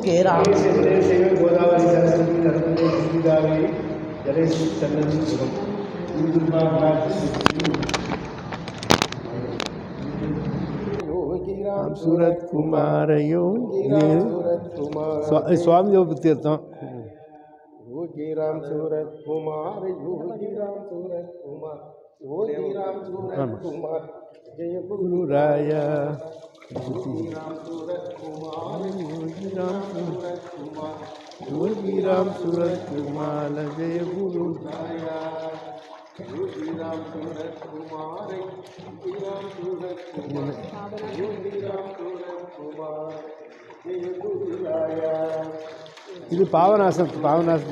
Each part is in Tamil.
ஓகே ராம் శివ గోదావరి సరస్వతి నర్మదే శ్రీదావి జలేశ్వరి చంద్రజీ శివం ఈ దుర్గా ராம் சூரத் குமாரையோ కుమార్ சுவாமி தீர்த்தம் योगी राम सूरत कुमार योगी राम सूरत कुमार योगी राम सूरत कुमार जय गुरु குருராய Ruji Ram Surat Kumar Jai Guru Daya Ruji Ram Surat Kumar Ruji Ram Surat Kumar Ruji Ram Surat Kumar Jai Guru Daya இது பாவநாசம் பாவநாசம்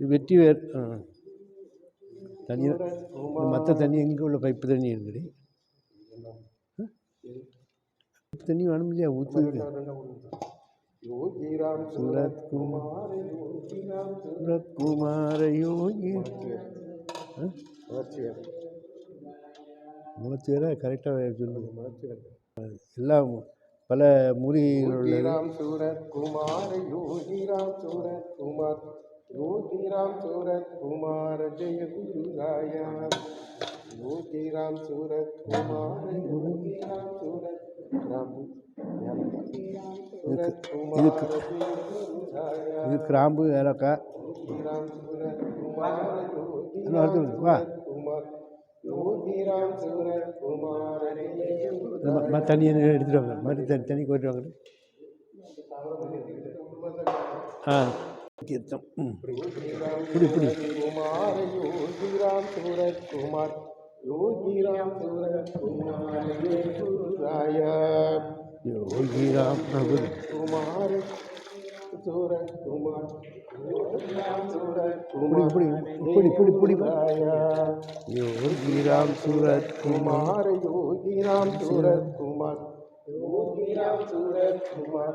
வெற்றி வேர் தண்ணி மற்ற தண்ணி எங்கே உள்ள பைப்பு தண்ணி இருக்குது? பைப்பு தண்ணி வேணும் இல்லையா? ஊற்று சூரத் குமார யோகி. மூலத்தேரா கரெக்டாக சொல்லுங்கள் எல்லா பல மூலிகைகள் உள்ளது சூரத் குமார யோகிராம் சூரத் குமார் யோகிராம் சூரத் குமார ஜெய குருராயா யோகிராம் சூரத் குமார யோகிராம் சூரத் கிராம்பு இது கிராம்பு ஏலக்காய். வா. தண்ணி எடுத்துகிட்டு வாங்க? மறு தண்ணி தனி போயிட்டு வாங்க. ஆ. தீர்த்தம் புடி புடி. குமார் யோகிராம் யோகிராம் பிரபு. குமார். சூரகுமார் யோகிராம் சூரத்குமார் யோகிராம் சூரத்குமார் யோகிராம் சூரத்குமார்